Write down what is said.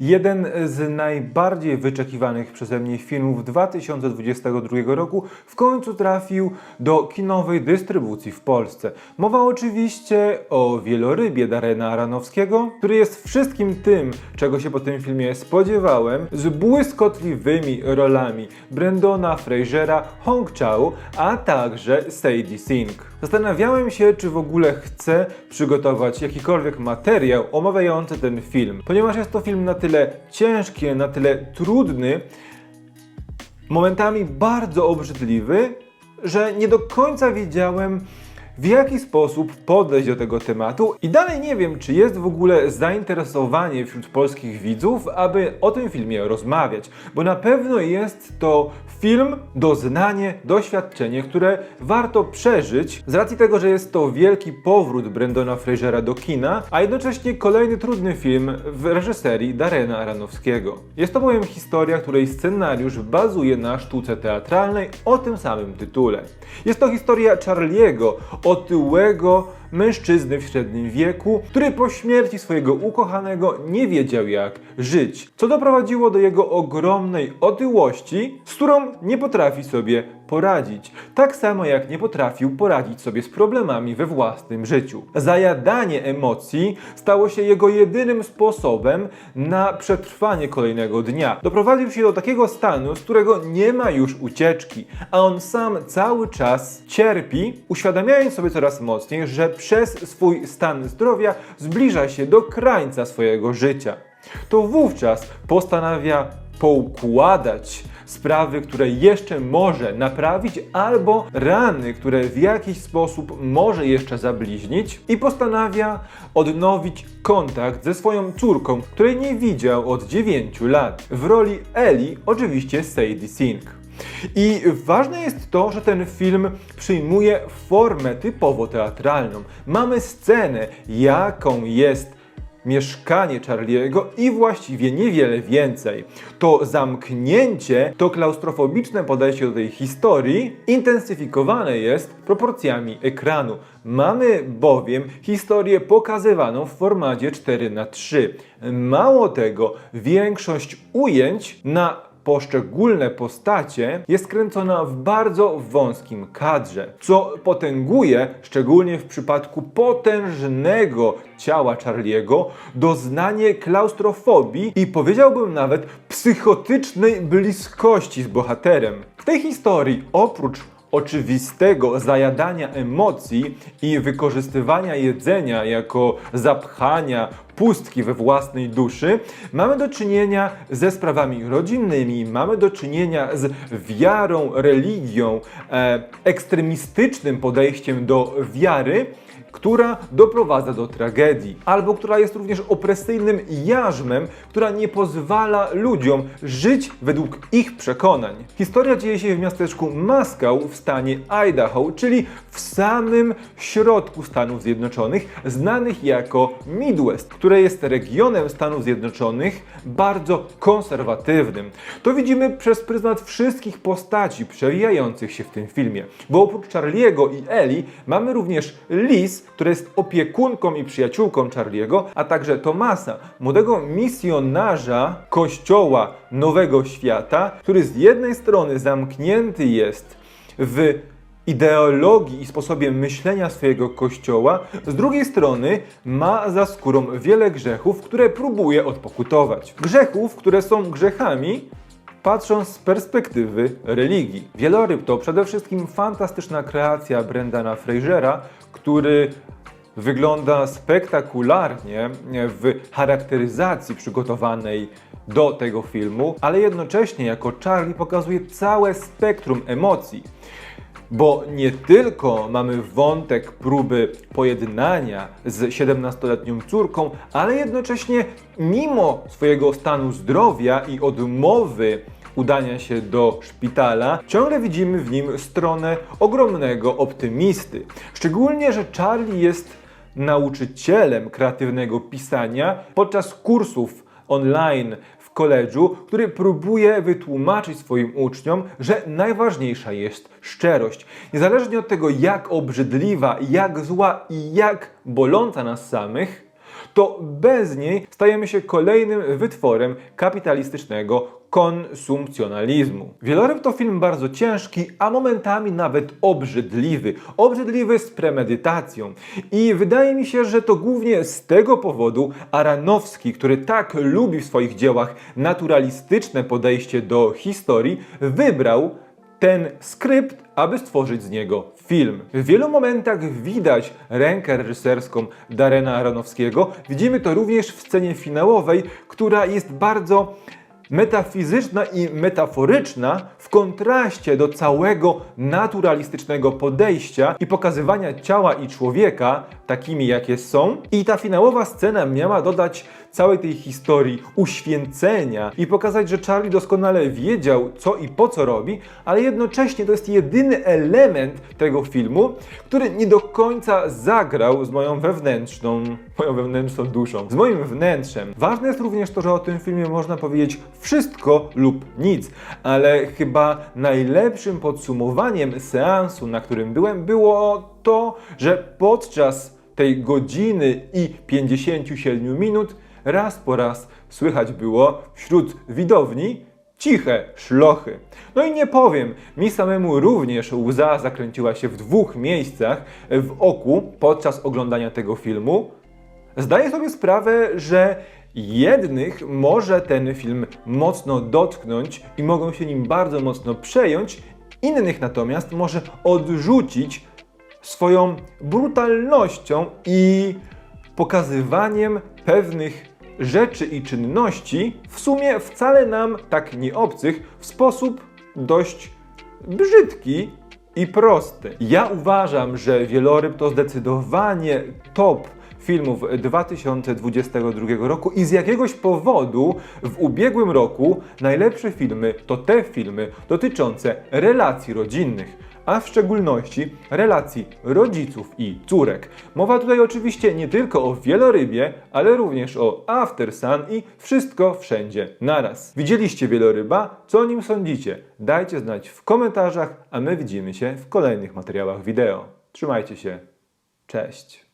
Jeden z najbardziej wyczekiwanych przeze mnie filmów 2022 roku w końcu trafił do kinowej dystrybucji w Polsce. Mowa oczywiście o Wielorybie Darena Aronowskiego, który jest wszystkim tym, czego się po tym filmie spodziewałem, z błyskotliwymi rolami Brendona Frasera, Hong Chau, a także Sadie Sink. Zastanawiałem się, czy w ogóle chcę przygotować jakikolwiek materiał omawiający ten film, ponieważ jest to film na tyle ciężki, na tyle trudny, momentami bardzo obrzydliwy, że nie do końca wiedziałem, w jaki sposób podejść do tego tematu i dalej nie wiem, czy jest w ogóle zainteresowanie wśród polskich widzów, aby o tym filmie rozmawiać, bo na pewno jest to film, doznanie, doświadczenie, które warto przeżyć z racji tego, że jest to wielki powrót Brendona Frasera do kina, a jednocześnie kolejny trudny film w reżyserii Darena Aronowskiego. Jest to bowiem historia, której scenariusz bazuje na sztuce teatralnej o tym samym tytule. Jest to historia Charliego, otyłego mężczyzny w średnim wieku, który po śmierci swojego ukochanego nie wiedział jak żyć, co doprowadziło do jego ogromnej otyłości, z którą nie potrafi sobie poradzić. Tak samo jak nie potrafił poradzić sobie z problemami we własnym życiu. Zajadanie emocji stało się jego jedynym sposobem na przetrwanie kolejnego dnia. Doprowadził się do takiego stanu, z którego nie ma już ucieczki, a on sam cały czas cierpi, uświadamiając sobie coraz mocniej, że przez swój stan zdrowia zbliża się do krańca swojego życia. To wówczas postanawia poukładać sprawy, które jeszcze może naprawić, albo rany, które w jakiś sposób może jeszcze zabliźnić, i postanawia odnowić kontakt ze swoją córką, której nie widział od 9 lat. W roli Eli oczywiście Sadie Sink. I ważne jest to, że ten film przyjmuje formę typowo teatralną. Mamy scenę, jaką jest mieszkanie Charliego i właściwie niewiele więcej. To zamknięcie, to klaustrofobiczne podejście do tej historii intensyfikowane jest proporcjami ekranu. Mamy bowiem historię pokazywaną w formacie 4 na 3 Mało tego, większość ujęć na poszczególne postacie jest kręcona w bardzo wąskim kadrze, co potęguje, szczególnie w przypadku potężnego ciała Charliego, doznanie klaustrofobii i powiedziałbym nawet psychotycznej bliskości z bohaterem. W tej historii oprócz oczywistego zajadania emocji i wykorzystywania jedzenia jako zapchania pustki we własnej duszy, mamy do czynienia ze sprawami rodzinnymi, mamy do czynienia z wiarą, religią, e, ekstremistycznym podejściem do wiary, która doprowadza do tragedii, albo która jest również opresyjnym jarzmem, która nie pozwala ludziom żyć według ich przekonań. Historia dzieje się w miasteczku Maskał w stanie Idaho, czyli w samym środku Stanów Zjednoczonych, znanych jako Midwest, które jest regionem Stanów Zjednoczonych bardzo konserwatywnym. To widzimy przez pryzmat wszystkich postaci przewijających się w tym filmie, bo oprócz Charliego i Eli mamy również Liz, która jest opiekunką i przyjaciółką Charliego, a także Tomasa, młodego misjonarza kościoła Nowego Świata, który z jednej strony zamknięty jest w ideologii i sposobie myślenia swojego kościoła, z drugiej strony ma za skórą wiele grzechów, które próbuje odpokutować. Grzechów, które są grzechami, patrząc z perspektywy religii. Wieloryb to przede wszystkim fantastyczna kreacja Brendana Frasera, który wygląda spektakularnie w charakteryzacji przygotowanej do tego filmu, ale jednocześnie jako Charlie pokazuje całe spektrum emocji. Bo nie tylko mamy wątek próby pojednania z 17-letnią córką, ale jednocześnie mimo swojego stanu zdrowia i odmowy udania się do szpitala, ciągle widzimy w nim stronę ogromnego optymisty. Szczególnie, że Charlie jest nauczycielem kreatywnego pisania podczas kursów online w koledżu, który próbuje wytłumaczyć swoim uczniom, że najważniejsza jest szczerość. Niezależnie od tego, jak obrzydliwa, jak zła i jak boląca nas samych, to bez niej stajemy się kolejnym wytworem kapitalistycznego konsumpcjonalizmu. Wieloryb to film bardzo ciężki, a momentami nawet obrzydliwy. Obrzydliwy z premedytacją. I wydaje mi się, że to głównie z tego powodu Aranowski, który tak lubi w swoich dziełach naturalistyczne podejście do historii, wybrał ten skrypt, aby stworzyć z niego film. W wielu momentach widać rękę reżyserską Darena Aronowskiego. Widzimy to również w scenie finałowej, która jest bardzo metafizyczna i metaforyczna w kontraście do całego naturalistycznego podejścia i pokazywania ciała i człowieka takimi, jakie są. I ta finałowa scena miała dodać całej tej historii uświęcenia i pokazać, że Charlie doskonale wiedział, co i po co robi, ale jednocześnie to jest jedyny element tego filmu, który nie do końca zagrał z moją wewnętrzną, moją wewnętrzną duszą, z moim wnętrzem. Ważne jest również to, że o tym filmie można powiedzieć wszystko lub nic, ale chyba najlepszym podsumowaniem seansu, na którym byłem, było to, że podczas tej godziny i 57 minut raz po raz słychać było wśród widowni ciche szlochy. No i nie powiem, mi samemu również łza zakręciła się w dwóch miejscach w oku podczas oglądania tego filmu. Zdaję sobie sprawę, że jednych może ten film mocno dotknąć i mogą się nim bardzo mocno przejąć, innych natomiast może odrzucić swoją brutalnością i pokazywaniem pewnych rzeczy i czynności, w sumie wcale nam tak nieobcych, w sposób dość brzydki i prosty. Ja uważam, że Wieloryb to zdecydowanie top filmów 2022 roku i z jakiegoś powodu w ubiegłym roku najlepsze filmy to te filmy dotyczące relacji rodzinnych a w szczególności relacji rodziców i córek. Mowa tutaj oczywiście nie tylko o wielorybie, ale również o After Sun i wszystko wszędzie naraz. Widzieliście wieloryba? Co o nim sądzicie? Dajcie znać w komentarzach, a my widzimy się w kolejnych materiałach wideo. Trzymajcie się. Cześć.